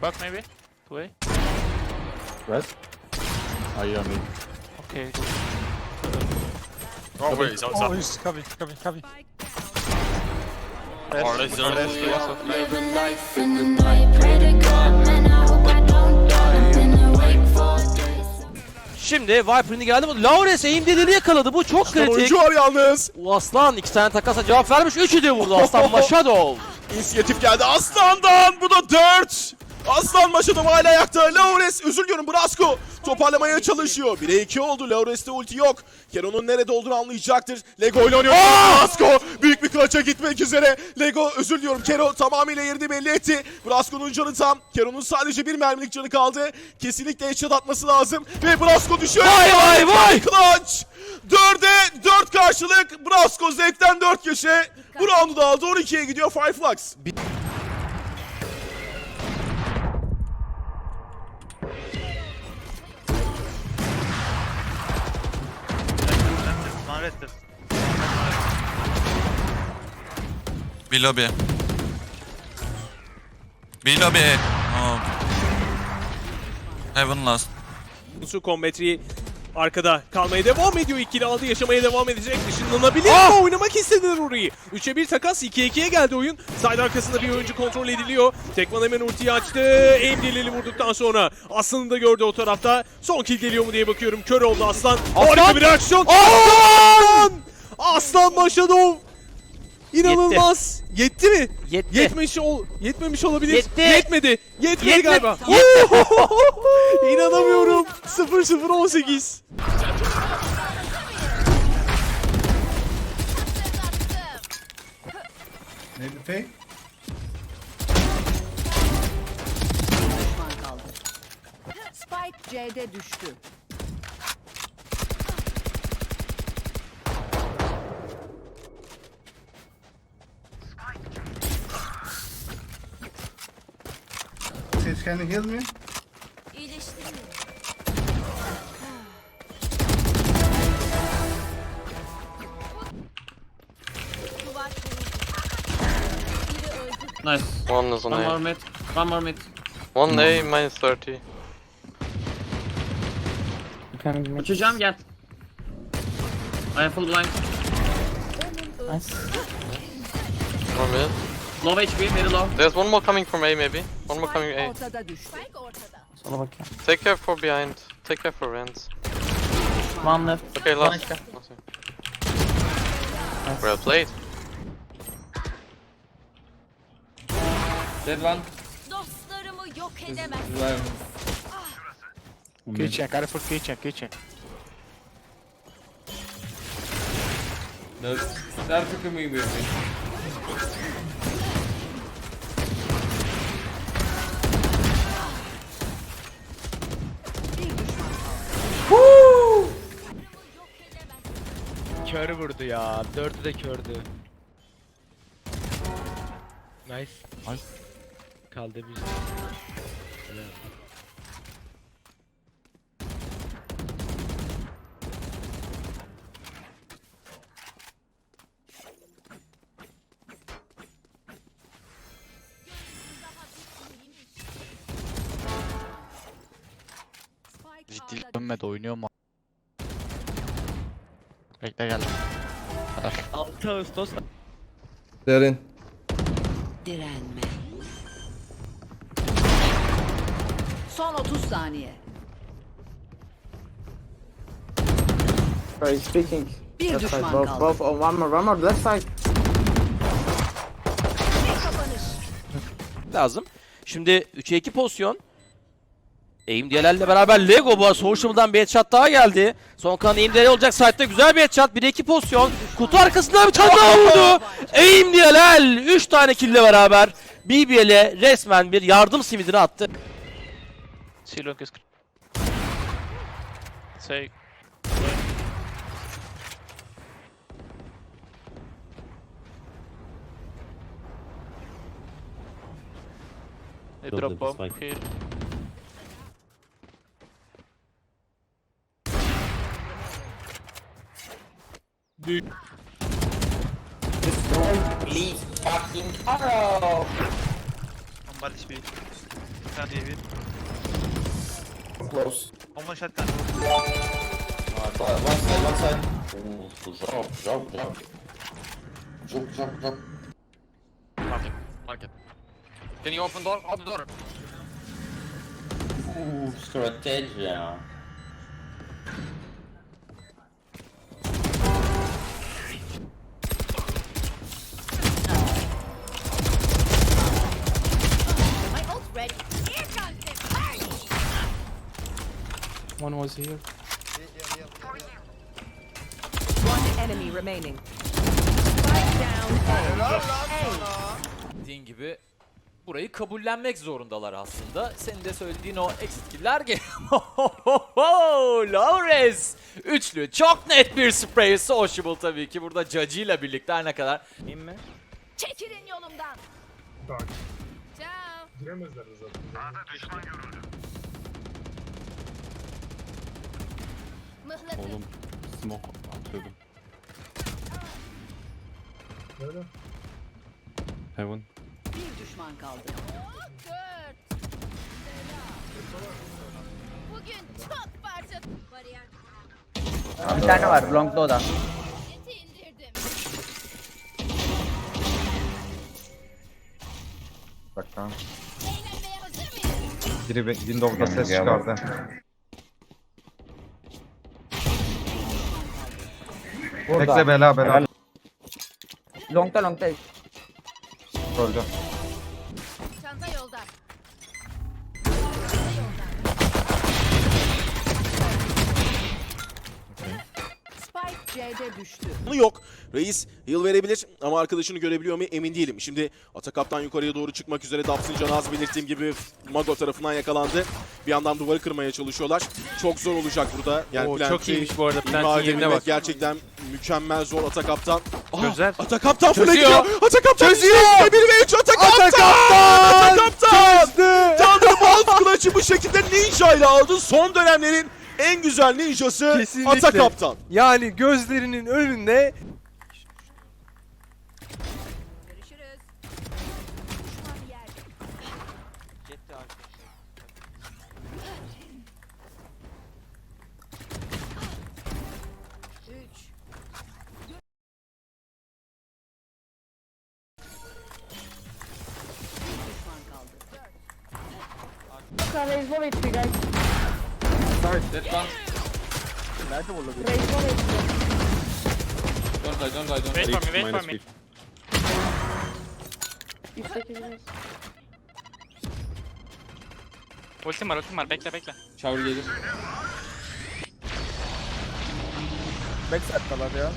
Back maybe? A? Red? Oh, you don't need. Okay. Oh wait, he's outside. he's coming, coming, coming. Oh, yes, of Live a life in the night. Pray to God, man, I hope I don't die. I've been awake for days. Şimdi Viper'ın geldi. Bu Laures aim dediğini yakaladı. Bu çok kritik. Oyuncu var yalnız. Bu Aslan iki tane takasa cevap vermiş. Üçü de vurdu Aslan Maşadov. İnisiyatif geldi Aslan'dan. Bu da 4. Aslan Maşadov hala ayakta. Laures özür diliyorum Brasco. Toparlamaya çalışıyor. 1'e 2 oldu. Laures'te ulti yok. Kero'nun nerede olduğunu anlayacaktır. Lego ile oynuyor. Brasco büyük bir klaça gitmek üzere. Lego özür diliyorum. Kero tamamıyla yerini belli etti. Brasco'nun canı tam. Kero'nun sadece bir mermilik canı kaldı. Kesinlikle headshot atması lazım. Ve Brasco düşüyor. Vay vay vay. Clutch. 4'e 4 karşılık. Brasco zevkten 4 köşe. Bu roundu da aldı. 12'ye gidiyor Fireflux. One rested. B lobby. B lobby. Oh. Heaven last. Su Combatry arkada kalmaya devam ediyor. İkili aldı yaşamaya devam edecek. Işınlanabilir Ah! mi? Oynamak istediler orayı. 3'e 1 takas 2'ye 2'ye geldi oyun. Side arkasında bir oyuncu kontrol ediliyor. Tekman hemen ultiyi açtı. Aim delili vurduktan sonra Aslan'ı da gördü o tarafta. Son kill geliyor mu diye bakıyorum. Kör oldu Aslan. Harika bir reaksiyon. Aslan! Aslan Maşadov. İnanılmaz. Yetti, mi? Yetti. Yetmiş ol yetmemiş olabilir. Yetti. Yetmedi. Yetmedi Yetmedi. galiba. İnanamıyorum. 0-0-18. düşman kaldı. Spike C'de düştü. Nice. One is on One more A. mid. One more mid. One A minus 30. Uçacağım gel. I am full blind. One mid. Low HP, very low. There's one more coming from A maybe. One more coming A. ortada düştü. Take care for behind. Take care for Rens. One left. Okay, last. Nothing. Well played. Dead one. Dostlarımı yok edemez. Kitchen, careful kitchen, kitchen. They're cooking me with Kör vurdu ya. Dördü de kördü. Nice. Nice. Kaldı biz. Spike Ciddi dönmedi oynuyor mu? Bekle gel. 6 Ağustos. Derin. direnme. Son 30 saniye. speaking. Bir düşman kaldı. one more, one more, left side. Lazım. Şimdi 3'e 2 pozisyon. Aim diyelerle beraber Lego bu Social'dan bir headshot daha geldi. Son kalan aim diyeler olacak site'de güzel bir headshot. 1'e 2 pozisyon. Kutu arkasında bir tane daha vurdu. Aim diyeler 3 tane kill'le beraber BBL'e resmen bir yardım simidini attı. Silong is. Say. They drop bomb here. Please fucking arrow. Somebody's B. Close. One shotgun. Uh, one side, one side. Ooh, drop, drop, drop. Drop, drop, drop. Market. Market. Can you open door? Open door. Ooh, strategia. One was here. One enemy remaining. Spike down A. Dediğin gibi burayı kabullenmek zorundalar aslında. Senin de söylediğin o eksikler geliyor. Lawrence! Üçlü. Çok net bir spray. Sociable tabii ki. Burada Judge ile birlikte her ne kadar. Değil mi? Çekilin yolumdan. Ciao. Mıhlatıs. Oğlum smoke atıyordum. Nerede? Heaven. Bir düşman kaldı. Dört. Bugün çok parça... Bariyer. Bir tane var. Long'da o da. Jeti indirdim. Bak tamam. Eğlenmeye hazır mıyız? Biri Windows'da ses çıkardı. Tekse bela bela. Long'da long'da. Öldü. Yok. Reis heal verebilir ama arkadaşını görebiliyor mu emin değilim. Şimdi Atakap'tan yukarıya doğru çıkmak üzere Daps'ın canı az belirttiğim gibi Mago tarafından yakalandı. Bir yandan duvarı kırmaya çalışıyorlar. Çok zor olacak burada. Yani Oo, Plant'i çok iyiymiş bu arada. Plant'in yerine bak. Gerçekten mükemmel zor Atakap'tan. Aa, Çözer. Atakap'tan Çözüyor. fırlatıyor. Atakap'tan Çözüyor. 1 ve 3 Atakap'tan. Atakap'tan. Atakap'tan. Thunderbolt Clutch'ı bu şekilde ninja ile aldı. Son dönemlerin en güzel ninjası Kesinlikle. Atakap'tan. Yani gözlerinin önünde Görüşürüz. Düşman yerde. Üç. Bir düşman kaldı. Wait for me, wait for me. Ultim var, ultim var. Bekle, bekle. Shower gelir. Backside'dalar ya.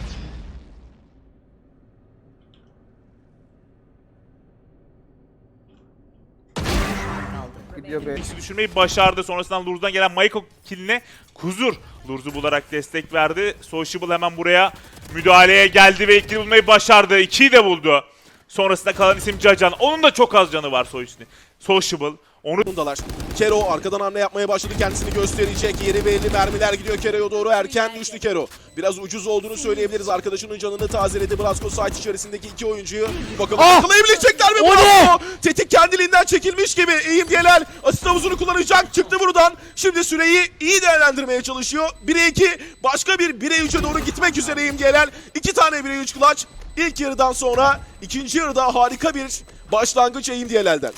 Gidiyor. İkisi düşürmeyi başardı. Sonrasından Lurz'dan gelen Michael killine Kuzur Lurz'u bularak destek verdi. Sociable hemen buraya müdahaleye geldi ve ikili bulmayı başardı. İkiyi de buldu. Sonrasında kalan isim Cacan. Onun da çok az canı var Sociable. Onu Bundalar. Kero arkadan hamle yapmaya başladı. Kendisini gösterecek. Yeri belli. Mermiler gidiyor Kero'ya doğru. Erken düştü Kero. Biraz ucuz olduğunu söyleyebiliriz. Arkadaşının canını tazeledi. Brasco site içerisindeki iki oyuncuyu. Bakalım yakalayabilecekler mi Brasco? Tetik kendiliğinden çekilmiş gibi. Eğim Diyeler asist havuzunu kullanacak. Çıktı buradan. Şimdi süreyi iyi değerlendirmeye çalışıyor. 1'e 2. Başka bir 1'e 3'e doğru gitmek üzere Eğim. İki tane 1'e 3 clutch. İlk yarıdan sonra ikinci yarıda harika bir başlangıç Eğim Diyeler'den.